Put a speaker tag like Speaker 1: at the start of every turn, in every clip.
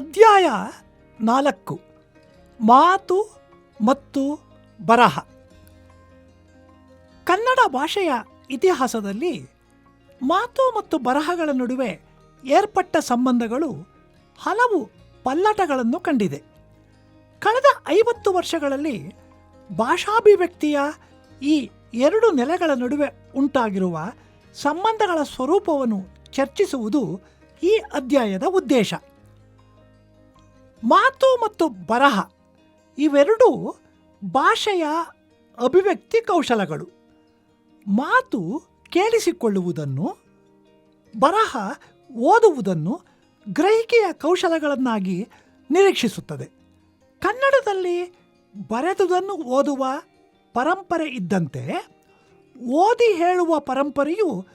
Speaker 1: ಅಧ್ಯಾಯ ನಾಲ್ಕು. ಮಾತು ಮತ್ತು ಬರಹ. ಕನ್ನಡ ಭಾಷೆಯ ಇತಿಹಾಸದಲ್ಲಿ ಮಾತು ಮತ್ತು ಬರಹಗಳ ನಡುವೆ ಏರ್ಪಟ್ಟ ಸಂಬಂಧಗಳು ಹಲವು ಪಲ್ಲಟಗಳನ್ನು ಕಂಡಿದೆ. ಕಳೆದ ಐವತ್ತು ವರ್ಷಗಳಲ್ಲಿ ಭಾಷಾಭಿವ್ಯಕ್ತಿಯ ಈ ಎರಡು ನೆಲೆಗಳ ನಡುವೆ ಉಂಟಾಗಿರುವ ಸಂಬಂಧಗಳ ಸ್ವರೂಪವನ್ನು ಚರ್ಚಿಸುವುದು ಈ ಅಧ್ಯಾಯದ ಉದ್ದೇಶ. ಮಾತು ಮತ್ತು ಬರಹ ಇವೆರಡೂ ಭಾಷೆಯ ಅಭಿವ್ಯಕ್ತಿ ಕೌಶಲಗಳು. ಮಾತು ಕೇಳಿಸಿಕೊಳ್ಳುವುದನ್ನು, ಬರಹ ಓದುವುದನ್ನು ಗ್ರಹಿಕೆಯ ಕೌಶಲಗಳನ್ನಾಗಿ ನಿರೀಕ್ಷಿಸುತ್ತದೆ. ಕನ್ನಡದಲ್ಲಿ ಬರೆದುದನ್ನು ಓದುವ ಪರಂಪರೆ ಇದ್ದಂತೆ, ಓದಿ ಹೇಳುವ ಪರಂಪರೆಯು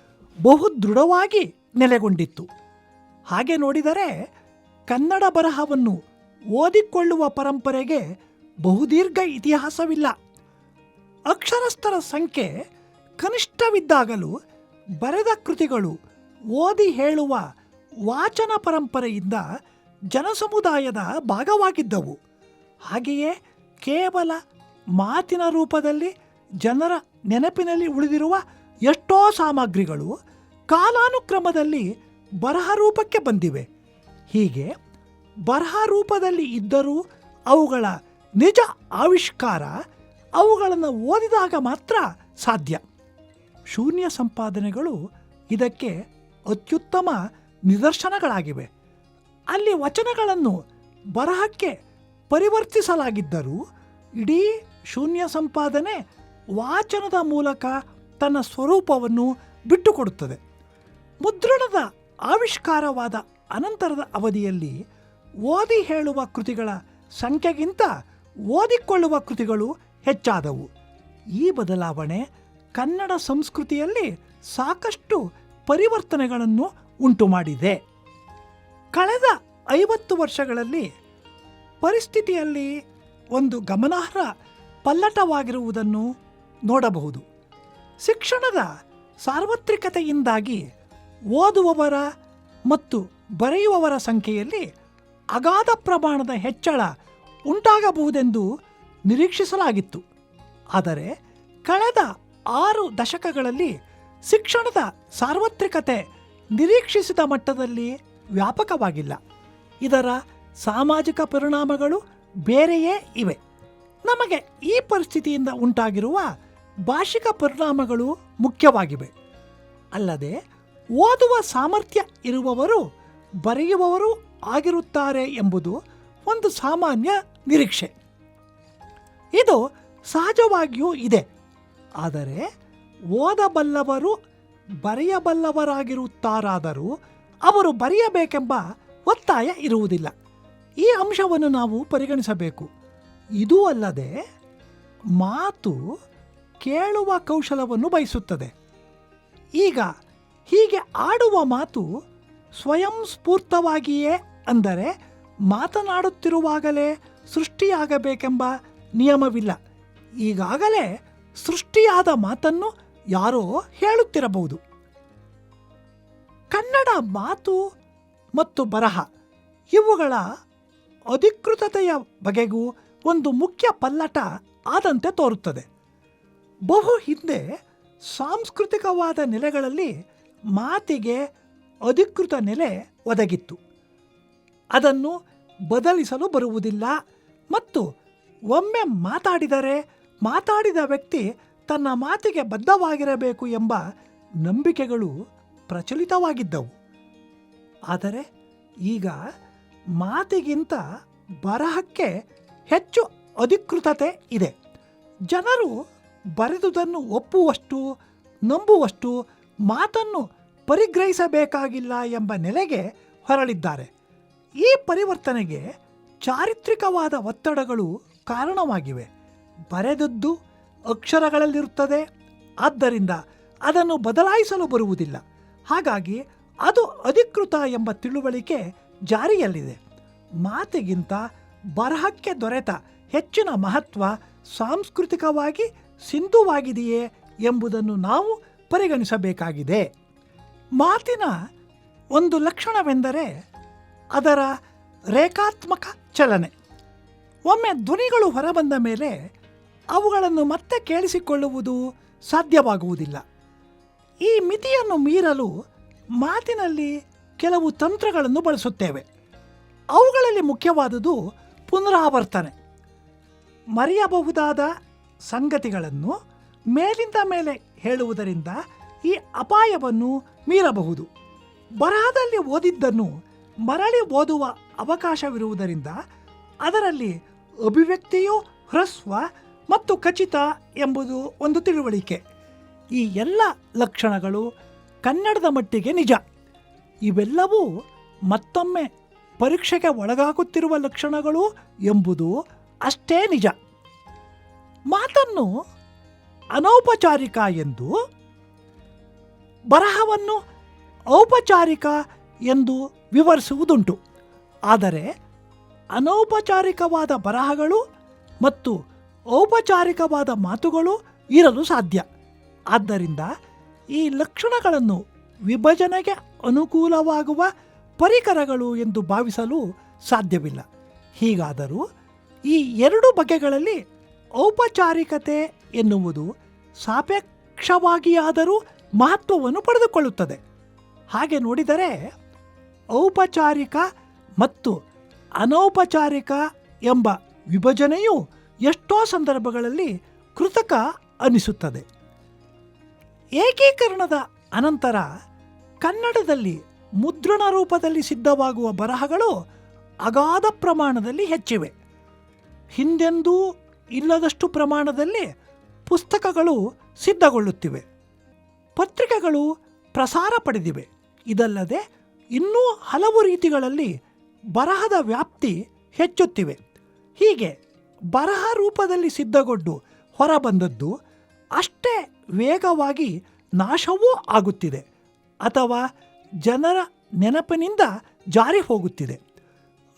Speaker 1: ಬಹು ದೃಢವಾಗಿ ನೆಲೆಗೊಂಡಿತ್ತು. ಹಾಗೆ ನೋಡಿದರೆ ಕನ್ನಡ ಬರಹವನ್ನು ಓದಿಕೊಳ್ಳುವ ಪರಂಪರೆಗೆ ಬಹುದೀರ್ಘ ಇತಿಹಾಸವಿಲ್ಲ. ಅಕ್ಷರಸ್ಥರ ಸಂಖ್ಯೆ ಕನಿಷ್ಠವಿದ್ದಾಗಲೂ ಬರೆದ ಕೃತಿಗಳು ಓದಿ ಹೇಳುವ ವಾಚನ ಪರಂಪರೆಯಿಂದ ಜನಸಮುದಾಯದ ಭಾಗವಾಗಿದ್ದವು. ಹಾಗೆಯೇ ಕೇವಲ ಮಾತಿನ ರೂಪದಲ್ಲಿ ಜನರ ನೆನಪಿನಲ್ಲಿ ಉಳಿದಿರುವ ಎಷ್ಟೋ ಸಾಮಗ್ರಿಗಳು ಕಾಲಾನುಕ್ರಮದಲ್ಲಿ ಬರಹ ರೂಪಕ್ಕೆ ಬಂದಿವೆ. ಹೀಗೆ ಬರಹ ರೂಪದಲ್ಲಿ ಇದ್ದರೂ ಅವುಗಳ ನಿಜ ಆವಿಷ್ಕಾರ ಅವುಗಳನ್ನು ಓದಿದಾಗ ಮಾತ್ರ ಸಾಧ್ಯ. ಶೂನ್ಯ ಸಂಪಾದನೆಗಳು ಇದಕ್ಕೆ ಅತ್ಯುತ್ತಮ ನಿದರ್ಶನಗಳಾಗಿವೆ. ಅಲ್ಲಿ ವಚನಗಳನ್ನು ಬರಹಕ್ಕೆ ಪರಿವರ್ತಿಸಲಾಗಿದ್ದರೂ ಇಡೀ ಶೂನ್ಯ ಸಂಪಾದನೆ ವಾಚನದ ಮೂಲಕ ತನ್ನ ಸ್ವರೂಪವನ್ನು ಬಿಟ್ಟುಕೊಡುತ್ತದೆ. ಮುದ್ರಣದ ಆವಿಷ್ಕಾರವಾದ ಅನಂತರದ ಅವಧಿಯಲ್ಲಿ ಓದಿ ಹೇಳುವ ಕೃತಿಗಳ ಸಂಖ್ಯೆಗಿಂತ ಓದಿಕೊಳ್ಳುವ ಕೃತಿಗಳು ಹೆಚ್ಚಾದವು. ಈ ಬದಲಾವಣೆ ಕನ್ನಡ ಸಂಸ್ಕೃತಿಯಲ್ಲಿ ಸಾಕಷ್ಟು ಪರಿವರ್ತನೆಗಳನ್ನು ಉಂಟುಮಾಡಿದೆ. ಕಳೆದ ಐವತ್ತು ವರ್ಷಗಳಲ್ಲಿ ಪರಿಸ್ಥಿತಿಯಲ್ಲಿ ಒಂದು ಗಮನಾರ್ಹ ಪಲ್ಲಟವಾಗಿರುವುದನ್ನು ನೋಡಬಹುದು. ಶಿಕ್ಷಣದ ಸಾರ್ವತ್ರಿಕತೆಯಿಂದಾಗಿ ಓದುವವರ ಮತ್ತು ಬರೆಯುವವರ ಸಂಖ್ಯೆಯಲ್ಲಿ ಅಗಾಧ ಪ್ರಮಾಣದ ಹೆಚ್ಚಳ ಉಂಟಾಗಬಹುದೆಂದು ನಿರೀಕ್ಷಿಸಲಾಗಿತ್ತು. ಆದರೆ ಕಳೆದ ಆರು ದಶಕಗಳಲ್ಲಿ ಶಿಕ್ಷಣದ ಸಾರ್ವತ್ರಿಕತೆ ನಿರೀಕ್ಷಿಸಿದ ಮಟ್ಟದಲ್ಲಿ ವ್ಯಾಪಕವಾಗಿಲ್ಲ. ಇದರ ಸಾಮಾಜಿಕ ಪರಿಣಾಮಗಳು ಬೇರೆಯೇ ಇವೆ. ನಮಗೆ ಈ ಪರಿಸ್ಥಿತಿಯಿಂದ ಉಂಟಾಗಿರುವ ಭಾಷಿಕ ಪರಿಣಾಮಗಳು ಮುಖ್ಯವಾಗಿವೆ. ಅಲ್ಲದೆ ಓದುವ ಸಾಮರ್ಥ್ಯ ಇರುವವರು, ಬರೆಯುವವರು ಆಗಿರುತ್ತಾರೆ ಎಂಬುದು ಒಂದು ಸಾಮಾನ್ಯ ನಿರೀಕ್ಷೆ. ಇದು ಸಹಜವಾಗಿಯೂ ಇದೆ. ಆದರೆ ಓದಬಲ್ಲವರು ಬರೆಯಬಲ್ಲವರಾಗಿರುತ್ತಾರಾದರೂ ಅವರು ಬರೆಯಬೇಕೆಂಬ ಒತ್ತಾಯ ಇರುವುದಿಲ್ಲ. ಈ ಅಂಶವನ್ನು ನಾವು ಪರಿಗಣಿಸಬೇಕು. ಇದೂ ಅಲ್ಲದೆ ಮಾತು ಕೇಳುವ ಕೌಶಲವನ್ನು ಬಯಸುತ್ತದೆ. ಈಗ ಹೀಗೆ ಆಡುವ ಮಾತು ಸ್ವಯಂ ಸ್ಫೂರ್ತವಾಗಿಯೇ ಅಂದರೆ ಮಾತನಾಡುತ್ತಿರುವಾಗಲೇ ಸೃಷ್ಟಿಯಾಗಬೇಕೆಂಬ ನಿಯಮವಿಲ್ಲ. ಈಗಾಗಲೇ ಸೃಷ್ಟಿಯಾದ ಮಾತನ್ನು ಯಾರೋ ಹೇಳುತ್ತಿರಬಹುದು. ಕನ್ನಡ ಮಾತು ಮತ್ತು ಬರಹ ಇವುಗಳ ಅಧಿಕೃತತೆಯ ಬಗೆಗೂ ಒಂದು ಮುಖ್ಯ ಪಲ್ಲಟ ಆದಂತೆ ತೋರುತ್ತದೆ. ಬಹು ಹಿಂದೆ ಸಾಂಸ್ಕೃತಿಕವಾದ ನೆಲೆಗಳಲ್ಲಿ ಮಾತಿಗೆ ಅಧಿಕೃತ ನೆಲೆ ಒದಗಿತ್ತು. ಅದನ್ನು ಬದಲಿಸಲು ಬರುವುದಿಲ್ಲ ಮತ್ತು ಒಮ್ಮೆ ಮಾತಾಡಿದರೆ ಮಾತಾಡಿದ ವ್ಯಕ್ತಿ ತನ್ನ ಮಾತಿಗೆ ಬದ್ಧವಾಗಿರಬೇಕು ಎಂಬ ನಂಬಿಕೆಗಳು ಪ್ರಚಲಿತವಾಗಿದ್ದವು. ಆದರೆ ಈಗ ಮಾತಿಗಿಂತ ಬರಹಕ್ಕೆ ಹೆಚ್ಚು ಅಧಿಕೃತತೆ ಇದೆ. ಜನರು ಬರೆದುದನ್ನು ಒಪ್ಪುವಷ್ಟು, ನಂಬುವಷ್ಟು ಮಾತನ್ನು ಪರಿಗ್ರಹಿಸಬೇಕಾಗಿಲ್ಲ ಎಂಬ ನೆಲೆಗೆ ಹೊರಳಿದ್ದಾರೆ. ಈ ಪರಿವರ್ತನೆಗೆ ಚಾರಿತ್ರಿಕವಾದ ಒತ್ತಡಗಳು ಕಾರಣವಾಗಿವೆ. ಬರೆದದ್ದು ಅಕ್ಷರಗಳಲ್ಲಿರುತ್ತದೆ, ಆದ್ದರಿಂದ ಅದನ್ನು ಬದಲಾಯಿಸಲು ಬರುವುದಿಲ್ಲ. ಹಾಗಾಗಿ ಅದು ಅಧಿಕೃತ ಎಂಬ ತಿಳುವಳಿಕೆ ಜಾರಿಯಲ್ಲಿದೆ. ಮಾತಿಗಿಂತ ಬರಹಕ್ಕೆ ದೊರೆತ ಹೆಚ್ಚಿನ ಮಹತ್ವ ಸಾಂಸ್ಕೃತಿಕವಾಗಿ ಸಿಂಧುವಾಗಿದೆಯೇ ಎಂಬುದನ್ನು ನಾವು ಪರಿಗಣಿಸಬೇಕಾಗಿದೆ. ಮಾತಿನ ಒಂದು ಲಕ್ಷಣವೆಂದರೆ ಅದರ ರೇಖಾತ್ಮಕ ಚಲನೆ. ಒಮ್ಮೆ ಧ್ವನಿಗಳು ಹೊರಬಂದ ಮೇಲೆ ಅವುಗಳನ್ನು ಮತ್ತೆ ಕೇಳಿಸಿಕೊಳ್ಳುವುದು ಸಾಧ್ಯವಾಗುವುದಿಲ್ಲ. ಈ ಮಿತಿಯನ್ನು ಮೀರಲು ಮಾತಿನಲ್ಲಿ ಕೆಲವು ತಂತ್ರಗಳನ್ನು ಬಳಸುತ್ತೇವೆ. ಅವುಗಳಲ್ಲಿ ಮುಖ್ಯವಾದುದು ಪುನರಾವರ್ತನೆ. ಮರೆಯಬಹುದಾದ ಸಂಗತಿಗಳನ್ನು ಮೇಲಿಂದ ಮೇಲೆ ಹೇಳುವುದರಿಂದ ಈ ಅಪಾಯವನ್ನು ಮೀರಬಹುದು. ಬರಹದಲ್ಲಿ ಓದಿದ್ದನ್ನು ಮರಳಿ ಓದುವ ಅವಕಾಶವಿರುವುದರಿಂದ ಅದರಲ್ಲಿ ಅಭಿವ್ಯಕ್ತಿಯು ಹ್ರಸ್ವ ಮತ್ತು ಖಚಿತ ಎಂಬುದು ಒಂದು ತಿಳುವಳಿಕೆ. ಈ ಎಲ್ಲ ಲಕ್ಷಣಗಳು ಕನ್ನಡದ ಮಟ್ಟಿಗೆ ನಿಜ. ಇವೆಲ್ಲವೂ ಮತ್ತೊಮ್ಮೆ ಪರೀಕ್ಷೆಗೆ ಒಳಗಾಗುತ್ತಿರುವ ಲಕ್ಷಣಗಳು ಎಂಬುದು ಅಷ್ಟೇ ನಿಜ. ಮಾತನ್ನು ಅನೌಪಚಾರಿಕ ಎಂದು ಬರಹವನ್ನು ಔಪಚಾರಿಕ ಎಂದು ವಿವರಿಸುವುದುಂಟು. ಆದರೆ ಅನೌಪಚಾರಿಕವಾದ ಬರಹಗಳು ಮತ್ತು ಔಪಚಾರಿಕವಾದ ಮಾತುಗಳು ಇರಲು ಸಾಧ್ಯ. ಆದ್ದರಿಂದ ಈ ಲಕ್ಷಣಗಳನ್ನು ವಿಭಜನೆಗೆ ಅನುಕೂಲವಾಗುವ ಪರಿಕರಗಳು ಎಂದು ಭಾವಿಸಲು ಸಾಧ್ಯವಿಲ್ಲ. ಹೀಗಾದರೂ ಈ ಎರಡು ಬಗೆಗಳಲ್ಲಿ ಔಪಚಾರಿಕತೆ ಎನ್ನುವುದು ಸಾಪೇಕ್ಷವಾಗಿಯಾದರೂ ಮಹತ್ವವನ್ನು ಪಡೆದುಕೊಳ್ಳುತ್ತದೆ. ಹಾಗೆ ನೋಡಿದರೆ ಔಪಚಾರಿಕ ಮತ್ತು ಅನೌಪಚಾರಿಕ ಎಂಬ ವಿಭಜನೆಯು ಎಷ್ಟೋ ಸಂದರ್ಭಗಳಲ್ಲಿ ಕೃತಕ ಅನಿಸುತ್ತದೆ. ಏಕೀಕರಣದ ಅನಂತರ ಕನ್ನಡದಲ್ಲಿ ಮುದ್ರಣ ರೂಪದಲ್ಲಿ ಸಿದ್ಧವಾಗುವ ಬರಹಗಳು ಅಗಾಧ ಪ್ರಮಾಣದಲ್ಲಿ ಹೆಚ್ಚಿವೆ. ಹಿಂದೆಂದೂ ಇಲ್ಲದಷ್ಟು ಪ್ರಮಾಣದಲ್ಲಿ ಪುಸ್ತಕಗಳು ಸಿದ್ಧಗೊಳ್ಳುತ್ತಿವೆ. ಪತ್ರಿಕೆಗಳು ಪ್ರಸಾರ ಪಡೆದಿವೆ. ಇದಲ್ಲದೆ ಇನ್ನೂ ಹಲವು ರೀತಿಗಳಲ್ಲಿ ಬರಹದ ವ್ಯಾಪ್ತಿ ಹೆಚ್ಚುತ್ತಿವೆ. ಹೀಗೆ ಬರಹ ರೂಪದಲ್ಲಿ ಸಿದ್ಧಗೊಂಡು ಹೊರಬಂದದ್ದು ಅಷ್ಟೇ ವೇಗವಾಗಿ ನಾಶವೂ ಆಗುತ್ತಿದೆ ಅಥವಾ ಜನರ ನೆನಪಿನಿಂದ ಜಾರಿ ಹೋಗುತ್ತಿದೆ.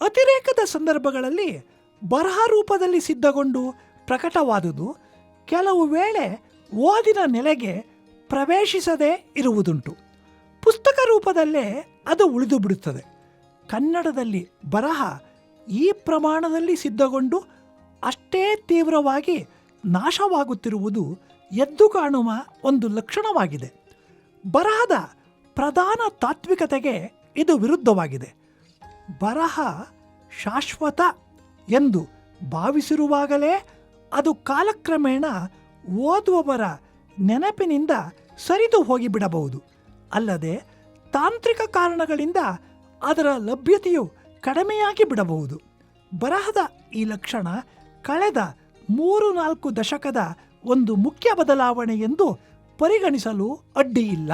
Speaker 1: ಅತಿರೇಕದ ಸಂದರ್ಭಗಳಲ್ಲಿ ಬರಹ ರೂಪದಲ್ಲಿ ಸಿದ್ಧಗೊಂಡು ಪ್ರಕಟವಾದುದು ಕೆಲವು ವೇಳೆ ಓದಿನ ನೆಲೆಗೆ ಪ್ರವೇಶಿಸದೇ ಇರುವುದುಂಟು. ಪುಸ್ತಕ ರೂಪದಲ್ಲೇ ಅದು ಉಳಿದು ಬಿಡುತ್ತದೆ. ಕನ್ನಡದಲ್ಲಿ ಬರಹ ಈ ಪ್ರಮಾಣದಲ್ಲಿ ಸಿದ್ಧಗೊಂಡು ಅಷ್ಟೇ ತೀವ್ರವಾಗಿ ನಾಶವಾಗುತ್ತಿರುವುದು ಎದ್ದು ಕಾಣುವ ಒಂದು ಲಕ್ಷಣವಾಗಿದೆ. ಬರಹದ ಪ್ರಧಾನ ತಾತ್ವಿಕತೆಗೆ ಇದು ವಿರುದ್ಧವಾಗಿದೆ. ಬರಹ ಶಾಶ್ವತ ಎಂದು ಭಾವಿಸಿರುವಾಗಲೇ ಅದು ಕಾಲಕ್ರಮೇಣ ಓದುವವರ ನೆನಪಿನಿಂದ ಸರಿದು ಹೋಗಿಬಿಡಬಹುದು. ಅಲ್ಲದೆ ತಾಂತ್ರಿಕ ಕಾರಣಗಳಿಂದ ಅದರ ಲಭ್ಯತೆಯು ಕಡಿಮೆಯಾಗಿ ಬಿಡಬಹುದು. ಬರಹದ ಈ ಲಕ್ಷಣ ಕಳೆದ ಮೂರು ನಾಲ್ಕು ದಶಕದ ಒಂದು ಮುಖ್ಯ ಬದಲಾವಣೆ ಎಂದು ಪರಿಗಣಿಸಲು ಅಡ್ಡಿಯಿಲ್ಲ.